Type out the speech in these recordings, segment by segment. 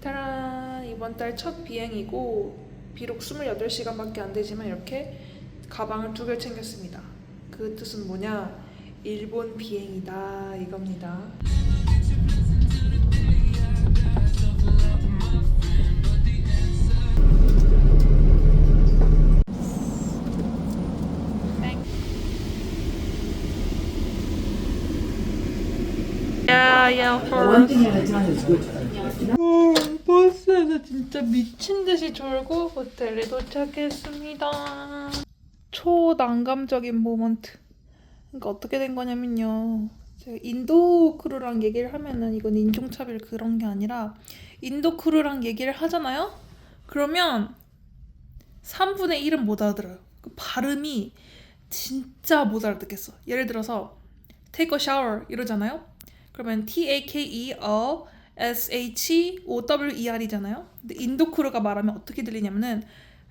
따란 이번 달 첫 비행이고 비록 28시간밖에 안 되지만 이렇게 가방을 두개 챙겼습니다. 그 뜻은 뭐냐? 일본 비행이다 이겁니다. Yeah, yeah, One thing at a time is good. 어, 버스에서 진짜 미친 듯이 졸고 호텔에 도착했습니다. 초난감적인 모먼트. 그러니까 어떻게 된 거냐면요. 제가 인도 크루랑 얘기를 하면은 이건 인종차별 그런 게 아니라 인도 크루랑 얘기를 하잖아요. 그러면 3분의 1은 못 알아들어요. 그 발음이 진짜 못 알아듣겠어. 예를 들어서 take a shower 이러잖아요. 그러면 T A K E A S H O W E R이잖아요. 근데 인도 크루가 말하면 어떻게 들리냐면은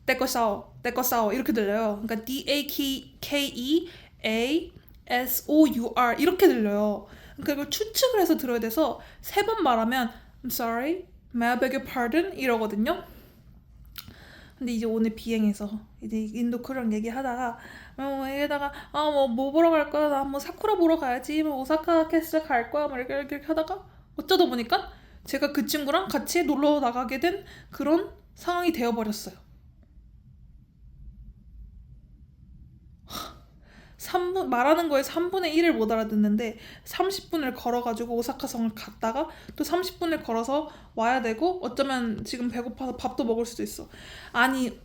떼거 싸워 이렇게 들려요. 그러니까 D A K K E A S O U R 이렇게 들려요. 그러니까 이걸 추측을 해서 들어야 돼서 세 번 말하면 I'm sorry, may I beg your pardon 이러거든요. 근데 이제 오늘 비행해서 이제 인도 크루랑 얘기하다가 어 여기다가 아뭐 뭐 보러 갈 거야 나 뭐 사쿠라 보러 가야지 뭐 오사카 캐슬 갈 거야 막 이렇게, 이렇게 이렇게 하다가 어쩌다 보니까 제가 그 친구랑 같이 놀러 나가게 된 그런 상황이 되어 버렸어요. 3분 말하는 거에 3분의 1을 못 알아듣는데 30분을 걸어가지고 오사카성을 갔다가 또 30분을 걸어서 와야 되고 어쩌면 지금 배고파서 밥도 먹을 수도 있어. 아니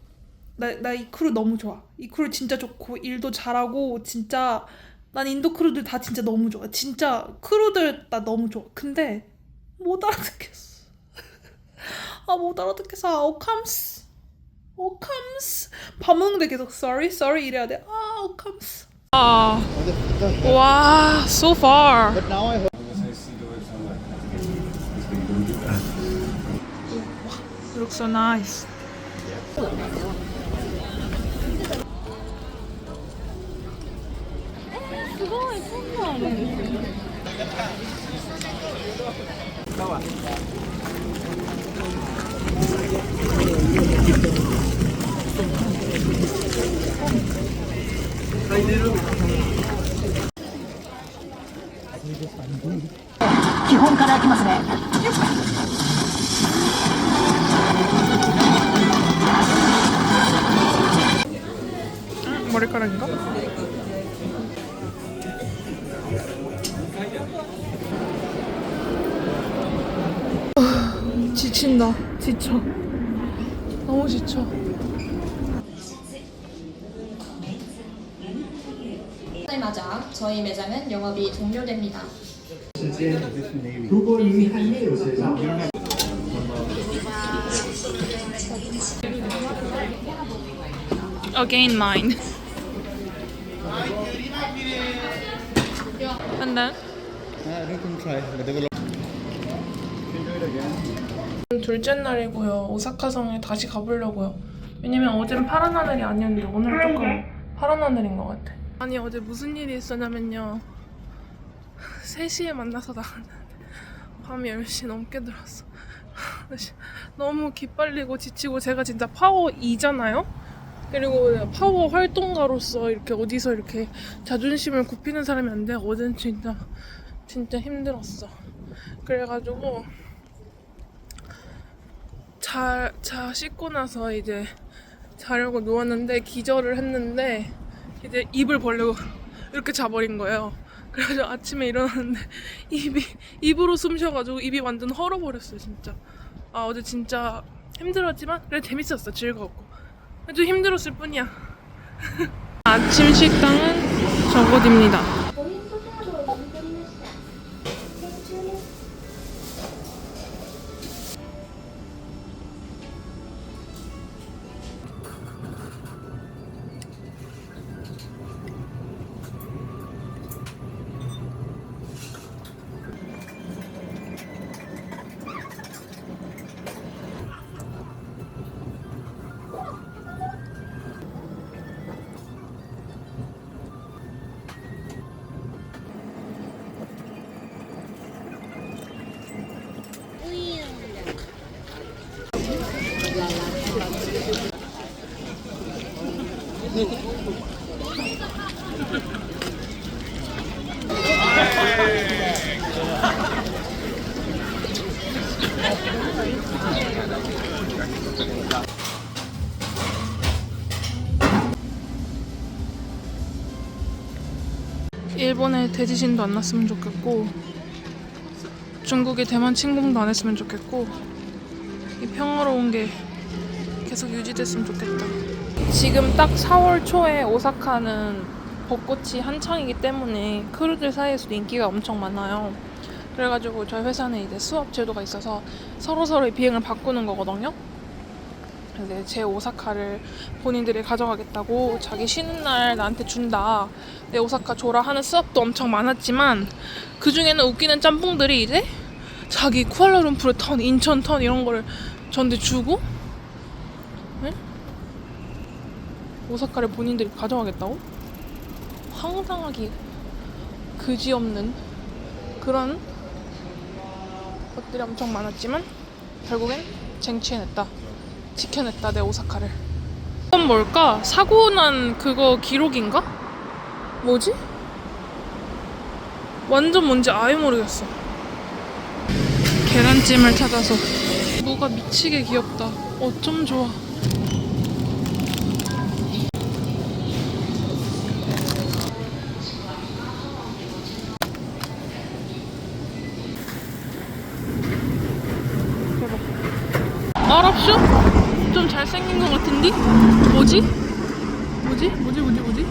나 나 이 크루 너무 좋아. 이 크루 진짜 좋고 일도 잘하고 진짜 난 인도 크루들 다 진짜 너무 좋아. 진짜 크루들 나 너무 좋아. 근데 못 알아듣겠어. 아 못 알아듣겠어. 아, 오캄스. 오캄스. 밥 먹는데 계속 sorry sorry 이래야 돼. 아 오캄스. 아. 와, so far. But now I hope Looks so nice. 머리카락인가? 지친다. 지쳐. 너무 지쳐. 맞아 저희 매장은 영업이 종료됩니다. 그거 이미 한예요, 세상. Again mine. And then? uh, you can try, but they will. Can do it again. 둘째 날이고요. 오사카성에 다시 가보려고요. 왜냐면 어젠 파란 하늘이 아니었는데 오늘 조금 파란 하늘인 것 같아. 아니 어제 무슨 일이 있었냐면요. 3시에 만나서 나갔는데 밤이 10시 넘게 들었어. 너무 기빨리고 지치고 제가 진짜 파워 2잖아요? 그리고 파워 활동가로서 이렇게 어디서 이렇게 자존심을 굽히는 사람이 안 돼. 어젠 진짜 진짜 힘들었어. 그래가지고 자, 자 씻고 나서 이제 자려고 누웠는데 기절을 했는데 이제 입을 벌리고 이렇게 자버린 거예요. 그래서 아침에 일어났는데 입이 입으로 숨 쉬어가지고 입이 완전 헐어버렸어요 진짜. 아 어제 진짜 힘들었지만 그래 재밌었어 즐거웠고 좀 힘들었을 뿐이야. 아침 식당은 저곳입니다. 일본에 대지진도 안 났으면 좋겠고 중국에 대만 침공도 안 했으면 좋겠고 이 평화로운 게 계속 유지됐으면 좋겠다. 지금 딱 4월 초에 오사카는 벚꽃이 한창이기 때문에 크루들 사이에서도 인기가 엄청 많아요. 그래가지고 저희 회사는 이제 수업 제도가 있어서 서로 서로의 비행을 바꾸는 거거든요. 근데 제 오사카를 본인들이 가져가겠다고 자기 쉬는 날 나한테 준다. 내 오사카 줘라 하는 수업도 엄청 많았지만 그 중에는 웃기는 짬뽕들이 이제 자기 쿠알라룸푸르 턴, 인천 턴 이런 거를 저한테 주고 네? 오사카를 본인들이 가져가겠다고? 황당하기 그지없는 그런 것들이 엄청 많았지만 결국엔 쟁취해냈다. 지켜냈다 내 오사카를. 이건 뭘까? 사고 난 그거 기록인가? 뭐지? 완전 뭔지 아예 모르겠어. 계란찜을 찾아서 뭐가 미치게 귀엽다. 어쩜 좋아. 알았쇼? 좀 잘생긴 것 같은데? 뭐지? 뭐지? 뭐지 뭐지 뭐지?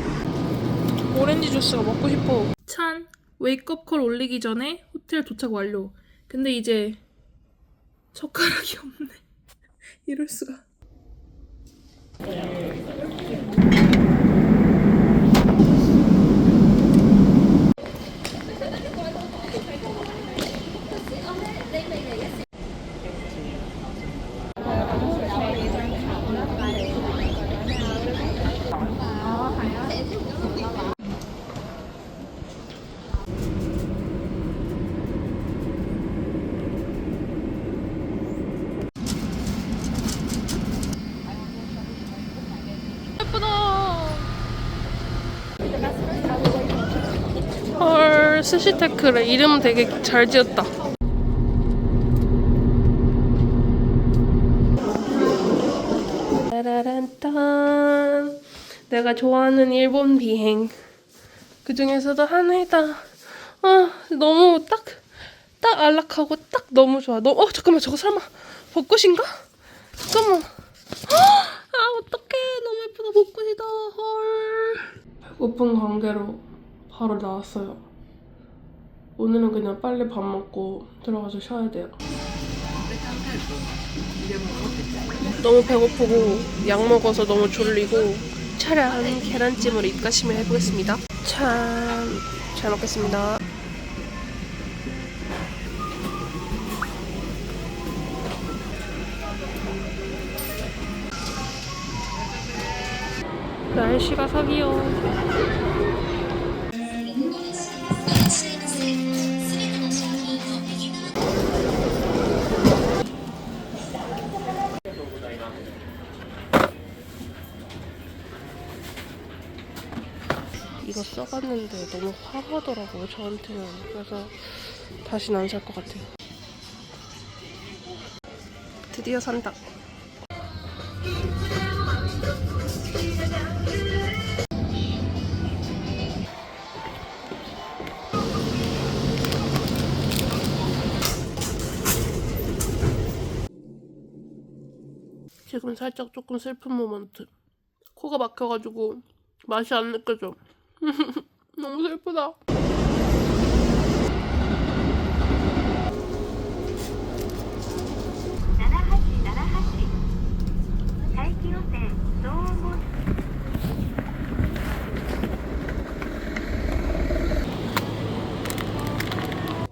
오렌지 주스가 먹고 싶어. 찬 웨이크업 콜 올리기 전에 호텔 도착 완료. 근데 이제 젓가락이 없네. 이럴 수가. 예쁘다. 헐, 스시테크래. 이름 되게 잘 지었다. 따라란딴. 내가 좋아하는 일본 비행. 그 중에서도 하나이다. 아, 너무 딱, 딱 안락하고 딱 너무 좋아. 너, 어, 잠깐만, 저거 설마 벚꽃인가? 잠깐만. 아 어떡해 너무 예쁘다 벚꽃이다 헐 배고픈 관계로 바로 나왔어요 오늘은 그냥 빨리 밥 먹고 들어가서 쉬어야 돼요. 너무 배고프고 약 먹어서 너무 졸리고 차량 계란찜으로 입가심을 해보겠습니다. 참 잘 먹겠습니다. 날씨가 사기요. 써봤는데 너무 화하더라고요 저한테는 그래서 다시는 안 살 것 같아요 드디어 산다 지금 살짝 조금 슬픈 모먼트. 코가 막혀가지고 맛이 안 느껴져. 너무 슬프다.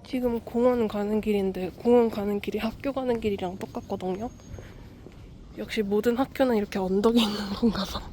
지금 공원 가는 길인데 공원 가는 길이 학교 가는 길이랑 똑같거든요. 역시 모든 학교는 이렇게 언덕이 있는 건가 봐.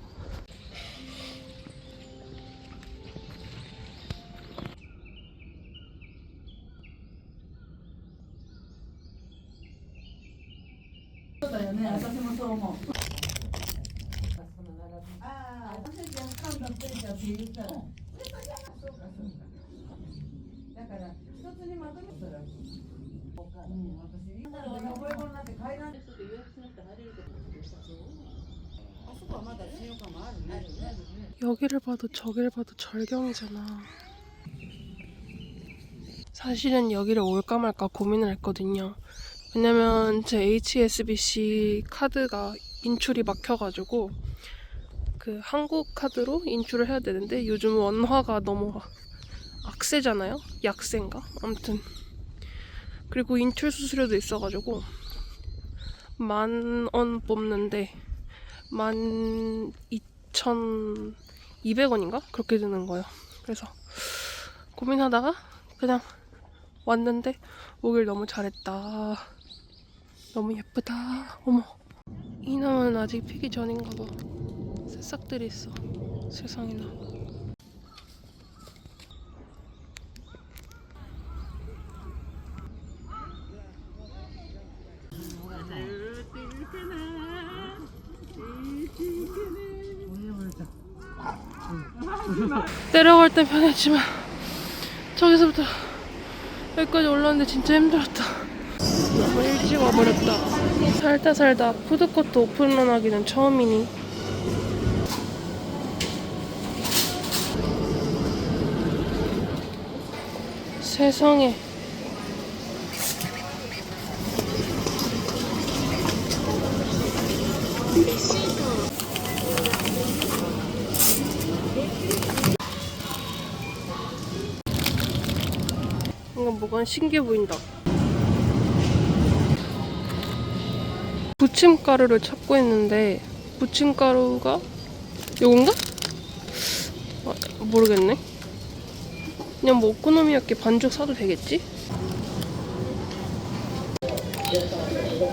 여기를 봐도 저기를 봐도 절경이잖아. 사실은 여기를 올까 말까 고민을 했거든요. 왜냐면 제 HSBC 카드가 인출이 막혀가지고 그 한국 카드로 인출을 해야 되는데 요즘 원화가 너무 악세잖아요? 약세인가? 아무튼 그리고 인출 수수료도 있어가지고 만 원 뽑는데 만 이천 200원인가? 그렇게 드는 거예요. 그래서 고민하다가 그냥 왔는데 오길 너무 잘했다. 너무 예쁘다. 어머. 이 나무는 아직 피기 전인가 봐. 새싹들이 있어. 세상에나. 내려갈 땐 편했지만 저기서부터 여기까지 올라오는데 진짜 힘들었다. 일찍 와버렸다. 살다 살다 푸드코트 오픈런 하기는 처음이니 세상에 이건 뭐가 신기해 보인다. 부침가루를 찾고 있는데 부침가루가 요건가? 아, 모르겠네. 그냥 뭐 오코노미야끼 반죽 사도 되겠지?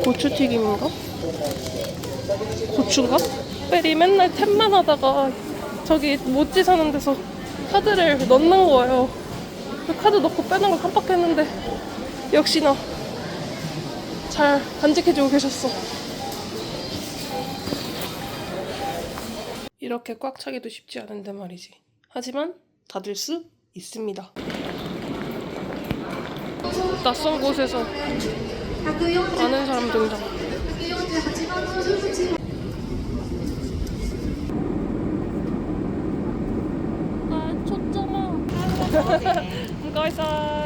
고추튀김인가? 고추인가? 빼리 맨날 탭만 하다가 저기 모찌 사는 데서 카드를 넣는 거예요. 그 카드 넣고 빼는 걸 깜빡했는데 역시나 잘 간직해주고 계셨어. 이렇게 꽉 차기도 쉽지 않은데 말이지. 하지만 닫을 수 있습니다. 낯선 곳에서 아는 사람 등장. 아, 초점아. 음, 감사합니다.